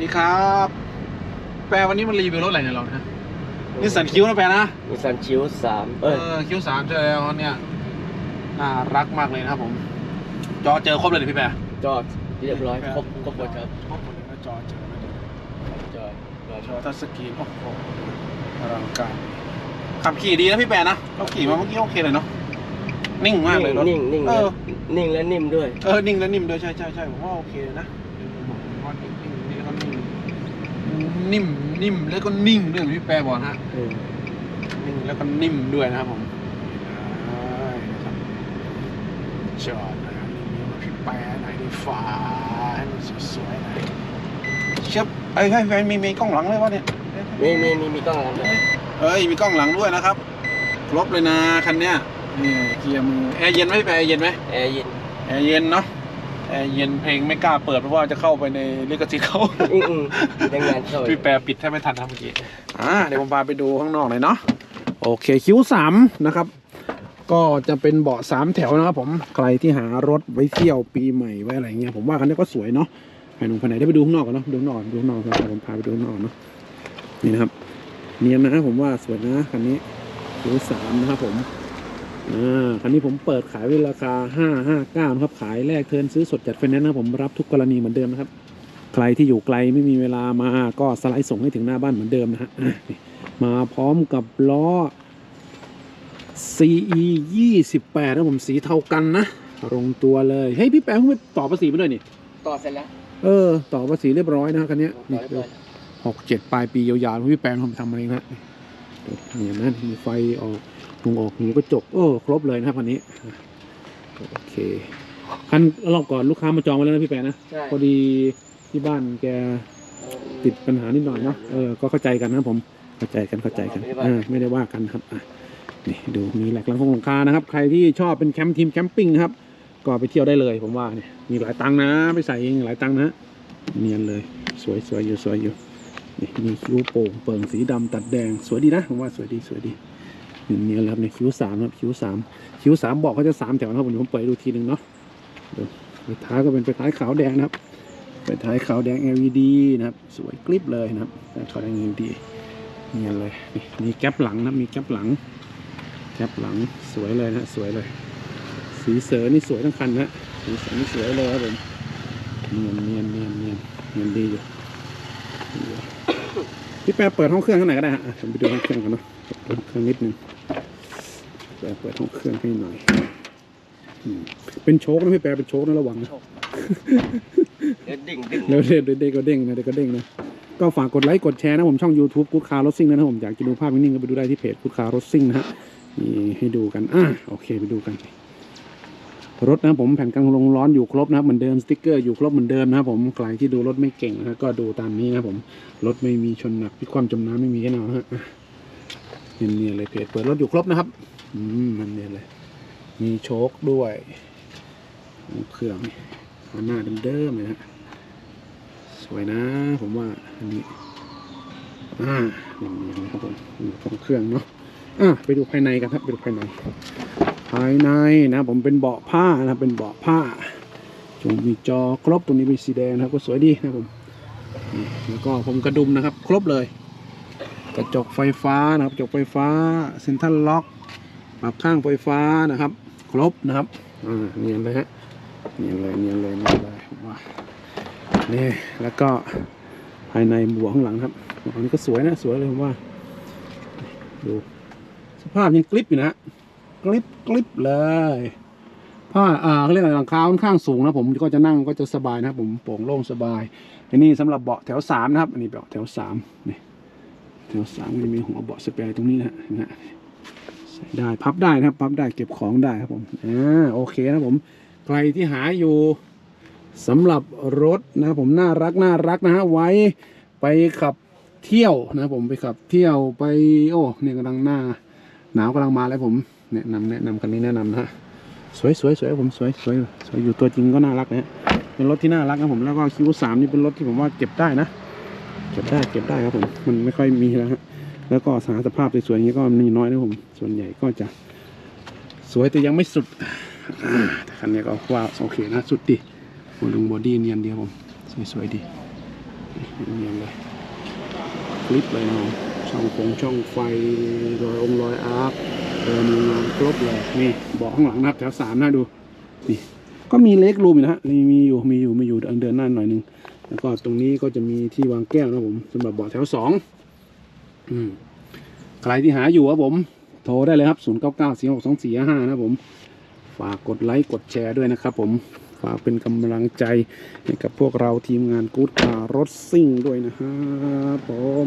ดีครับ แปลวันนี้มันรีวิวรถอะไรเนี่ยเราเนี่ยนี่สันคิ้วนะแปลนะมีซันชิวสามเอเอ้ยอคิ้วสามเจอแล้วเนี่ยน่ารักมากเลยนะครับผม จอเจอครบเลยดิพี่แปรจอดเรียบร้อยครบครบหมดครับครบหมดเลยนะจอเจอนะจอดรอจชออบทัชสกรีนโอ้โหอลังการขับขี่ดีนะพี่แปรนะเราขี่มาเมื่อกี้โอเคเลยเนาะนิ่งมากเลยรถ นิ่งนิ่งเอและอนิ่งและนิ่มด้วย เออ นิ่งและนิ่มด้วยใช่ใช่ใช่ผมว่าโอเคเลยนะผมว่านิ่งนิ่งนี่ก็นิ่ง นิ่มนิ่มแล้วก็นิ่งด้วยเหมือนพี่แปรบอกนะฮะเออนิ่งแล้วก็นิ่มด้วยนะครับผมได้นะครับจอดนะครับนี่มีพี่แปรหน่อยดีฟ้าให้มันสวยๆหน่อยเชิบไอ้ยให้แฟนมีมีกล้องหลังเลยวะเนี่ย มีมีมีมีกล้องหลังด้วยเอ้ยมีกล้องหลังด้วยนะครับ ครบเลยนะคันเนี้ยนี่เกียร์มือแอร์เย็นไหมพี่แปรแอร์เย็นไหมแอร์เย็นแอร์เย็นเนาะ แอร์เย็นเพลงไม่กล้าเปิดเพราะว่าจะเข้าไปในลิขสิทธิ์เขาอืมอืมยังงานเข้าอีพี่กแปรปิดแทบไม่ทันทำเมื่อกี้อ่าเดี๋ยวผมพาไปดูข้างนอกหน่อยเนาะโอเคคิ้วสามนะครับ ก็จะเป็นเบาะสามแถวนะครับผมใครที่หารถไว้เที่ยวปีใหม่ไว้อะไรเงี้ยผมว่าคันนี้ก็สวยเนาะไปหนุ่มคันไหนได้ไปดูข้างนอกกันเนาะดูข้างนอกดูข้างนอกกันผมพาไปดูข้างนอกเนาะนี่นะครับเนียนนะผมว่าสวยนะคันนี้คิ้วสามนะครับผม อ่าคันนี้ผมเปิดขายไว้ราคาห้าห้าเก้านะครับขายแรกเทิร์นซื้อสดจัดไฟแนนซ์นะครับผมรับทุกกรณีเหมือนเดิมนะครับ ใครที่อยู่ไกลไม่มีเวลามาก็สไลด์ส่งให้ถึงหน้าบ้านเหมือนเดิมนะฮะอะนี่มาพร้อมกับล้อ CE 28นะผมสีเทากันนะลงตัวเลยเฮ้ยพี่แป๊งเพิ่งไปต่อภาษีมาด้วยนี่ต่อเสร็จแล้ว เออ ต่อภาษีเรียบร้อยนะคันเนี้ยต่อนี่เรียบร้อยแล้วหกเจ็ดปลายปียาวๆพี่แป๊งทำทำอะไรนะนี่เห็นไหมมีไฟออก มุงออกหูกระจกโอ้ครบเลยนะครับคันนี้โอเคคันรอบก่อนลูกค้ามาจองไว้แล้วนะพี่แป๊งนะใช่ พอดีที่บ้านแกติดปัญหานิดหน่อยเนาะเออก็เข้าใจกันนะผมเข้าใจกันเข้าใจกันอ่าไม่ได้ว่ากันครับอะนี่ดูมีแหลกหลังคงหลังคานะครับ ใครที่ชอบเป็นแคมป์ทีมแคมปิ้งนะครับ ก็ไปเที่ยวได้เลยผมว่าเนี่ยมีหลายตังค์นะไปใส่เองหลายตังค์นะเนียนเลยสวยสวยอยู่สวยอยู่นี่มีคิ้วโป่งเปิงสีดำตัดแดงสวยดีนะผมว่าสวยดีสวยดี เนียนๆเลยครับในคิ้วสามครับคิ้วสามคิ้วสามบอกเขาจะสามแถวนะครับผมเดี๋ยวผมเปิดดูทีหนึ่งเนาะไฟท้ายก็เป็นไฟท้ายขาวแดงนะครับไฟท้ายขาวแดง LED นะครับ สวยกริบเลยนะครับขาวแดง LED เนียนเลยนี่มีแก๊ปหลังนะมีแก๊ปหลังแก๊ปหลังสวยเลยนะสวยเลย สีเสือนี่สวยทั้งคันนะสีเสือนี่สวยเลยครับผมเนียนเนียนเนียนเนียนเนียนดีอยู่ดีอยู่ พี่แปรเปิดห้องเครื่องข้างไหนก็ได้ฮะอะผมไปดูห้องเครื่องกันเนาะเปิดห้องเครื่องนิดนึงแปรเปิดห้องเครื่องให้หน่อยอืมเป็นโชคนะพี่แปรเป็นโชคนะระวังนะ เดี๋ยวดิ่งดิ่งแล้วเด็กเด็กก็เด้งนะเด็กก็เด้งนะ ก็ฝากกดไลค์กดแชร์นะผมช่อง YouTube กู๊ดคาร์รถซิ่งนะครับผมอยากจะดูภาพนิ่งๆก็ไปดูได้ที่เพจกู๊ดคาร์รถซิ่งนะฮะนี่ให้ดูกันอะโอเคไปดูกัน รถนะผมแผ่นกันลงร้อนอยู่ครบนะครับเหมือนเดิมสติ๊กเกอร์อยู่ครบเหมือนเดิมนะครับผมใครที่ดูรถไม่เก่งนะก็ดูตามนี้นะผมรถไม่มีชนหนักพิความจมน้ำไม่มีแน่นอนฮะเนียนๆเลยเพจเปิดรถอยู่ครบนะครับ อืมมันเนียนเลย มีโชคด้วยเครื่องหน้าเดิมๆเลยนะสวยนะ ผมว่าอันนี้อ่าอย่างนี้นะครับผมของเครื่องเนาะอะไปดูภายในกันครับไปดูภายใน ภายในนะผมเป็นเบาะผ้านะครับเป็นเบาะผ้าจงมีจอครบตรงนี้เป็นสีแดงนะครับก็สวยดีนะครับผมนี่แล้วก็ผมกระดุมนะครับ ครบเลย กระจกไฟฟ้านะครับกระจกไฟฟ้าเซ็นทรัลล็อกปรับข้างไฟฟ้านะครับ ครบนะครับอ่าเนียนเลยฮะเนียนเลยเนียนเลยเนียนเลยผมว่านี่แล้วก็ภายในบัวข้างหลังครับอันนี้ก็สวยนะสวยเลยผมว่า ดู สภาพยังกริบอยู่นะฮะ กริบกริบเลยผ้าอ่าเขาเรียกอะไรหลังคาค่อนข้างสูงนะผมก็จะนั่งก็จะสบายนะครับผมโปร่งโล่งสบายอันนี้สำหรับเบาะแถวสามนะครับ อันนี้เบาะแถวสามนี่แถวสามก็จะมีหัวเบาะสเปรย์ตรงนี้นะฮะเห็นะฮะใส่ได้พับได้นะครับ พับได้เก็บของได้ครับผมอ่าโอเคนะผมใครที่หาอยู่สำหรับรถนะผมน่ารักน่ารักนะฮะไว้ไปขับเที่ยวนะผมไปขับเที่ยวไปโอ้เนี่ยกำลังหน้า หนาวกำลังมาแล้วผม แนะนำแนะนำคันนี้แนะนำนะฮะสวยสวยสวยผมสวยสวยสวยอยู่ตัวจริงก็น่ารักนะฮะเป็นรถที่น่ารักนะผมแล้วก็คิวสามนี่เป็นรถที่ผมว่าเก็บได้นะเก็บได้เก็บได้ครับผมมันไม่ค่อยมีแล้วฮะแล้วก็สาสภาพสวยๆอย่างนี้ก็มีน้อยนะผมส่วนใหญ่ก็จะ สวยแต่ยังไม่สุดแต่คันนี้ก็ว่าโอเคนะสุดดีบอลงบอดี้เนียนเดียวผมสวยๆดีเนียนเลยคลิปเลยเนาะ ช่องฟงช่องไฟรอยองรอยอาร์คเออมีงานครบเลยนี่เบาะข้างหลังนะครับแถวสามนะดูนี่ก็มีเล็กรูมนะฮะนี่มีอยู่มีอยู่มีอยู่เดินเดินหน้าหน่อยหนึงแล้วก็ตรงนี้ก็จะมีที่วางแก้วนะผมสำหรับเบาะแถวสองอืมใครที่หาอยู่ครับผม โทรได้เลยครับ0 9 9 4 6 2 4 5 5นะครับผมฝากกดไลค์กดแชร์ด้วยนะครับผมฝากเป็นกำลังใจให้กับพวกเราทีมงานกู๊ดคารถซิ่งด้วยนะครับผม